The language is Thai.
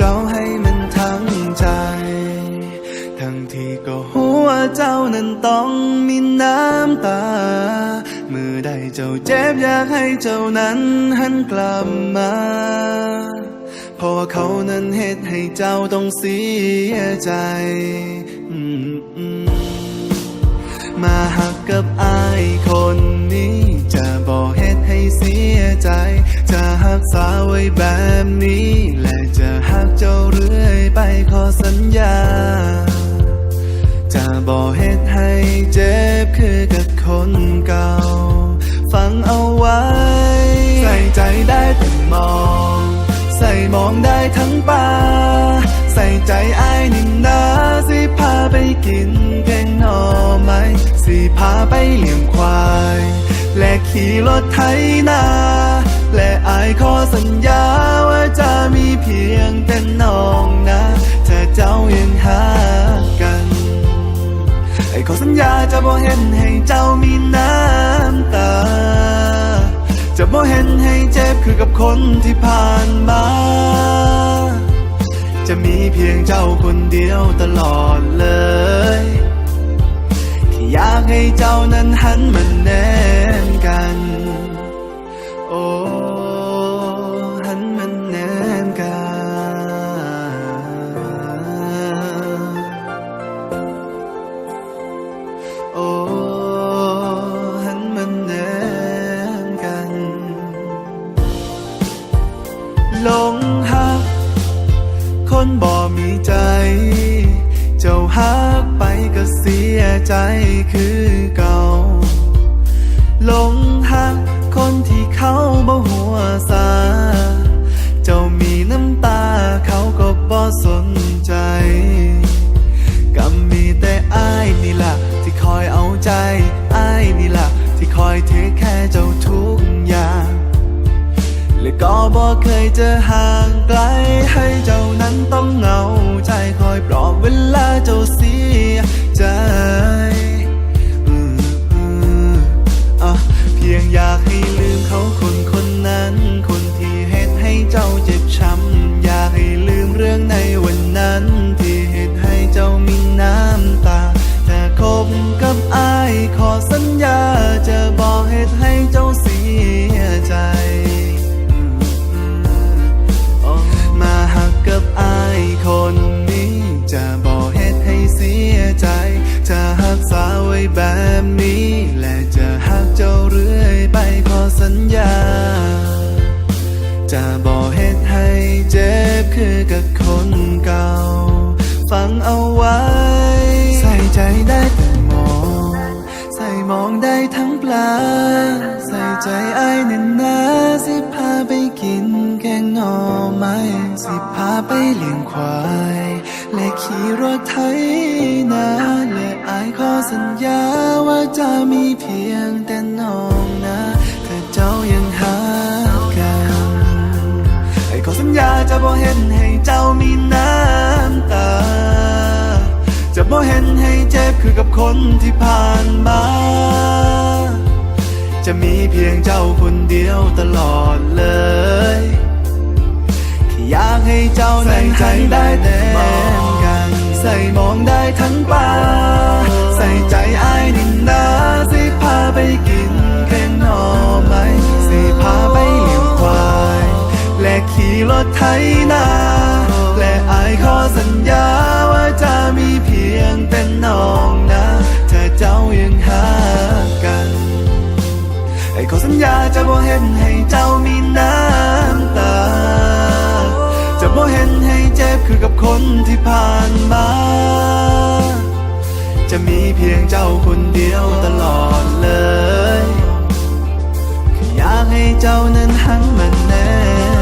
เจ้าให้มันทั้งใจ ทั้งที่ก็หัวเจ้านั้นต้องมีน้ำตามือใดเจ้าเจ็บอยากให้เจ้านั้นหันกลับมา เพราะว่าเขานั้นเหตุให้เจ้าต้องเสียใจมาหักกับอายคนนี้ จะบอกเหตุให้เสียใจ จะหักษาไว้แบบนี้ เจ้าเรื่อยไปขอสัญญา จะบอกเหตุให้เจ็บคือกับคนเก่า ฟังเอาไว้ ใส่ใจได้แต่มอง ใส่มองได้ทั้งปาใส่ใจไอ้ายนินนาสิพาไปกินแกงหน่อไม้สิพาไปเลี้ยงควาย และขี่รถไถนา และอายขอสัญญา จะมีเพียงแต่น้องนะถ้าเจ้ายังหากันไอ้ขอสัญญาจะบ่เห็นให้เจ้ามีน้ำตา จะบ่เห็นให้เจ็บคือกับคนที่ผ่านมา จะมีเพียงเจ้าคนเดียวตลอดเลย ที่อยากให้เจ้านั้นหันมาแนน หลงหัก คนบ่มีใจ เจ้าหักไปก็เสียใจคือเก่าหลงหัก คนที่เขาบ่หัวซาเจ้ามีน้ำตาเขาก็บ่สนใจ ก็บอกเคยจะห่างไกล ให้เจ้านั้นต้องเหงาใจคอยปลอบเวลาเจ้าเสีย จะบอกเหตุให้เสียใจ จะหักษาไว้แบบนี้ และจะหักเจ้าเรื่อยไปขอสัญญา จะบอกเหตุให้เจ็บคือกับค พาไปเลี้ยงควาย และขี่รถไถนาและอายขอสัญญาว่าจะมีเพียงแต่น้องนะถ้าเจ้ายังหากันไอ้ขอสัญญาจะบ่เห็นให้เจ้ามีน้ำตา จะบ่เห็นให้เจ็บคือกับคนที่ผ่านมาจะมีเพียงเจ้าคนเดียวตลอดเลย เจ้านั้นใจได้แต่มองกัน ใส่มองได้ทั้งป่า ใส่ใจไอ้ายนินนาสิพาไปกินแกงหน่อไม้สิพาไปเลี้ยงควาย และขี่รถไถนาและอายขอสัญญาว่าจะมีเพียงแต่น้องนะถ้าเจ้ายังหากันไอ้ขอสัญญาจะบ่เห็นให้เจ้ามีน้า จะบ่เห็นให้เจ็บคือกับคนที่ผ่านมา จะมีเพียงเจ้าคนเดียวตลอดเลยอยากให้เจ้านั้นหันมาแน่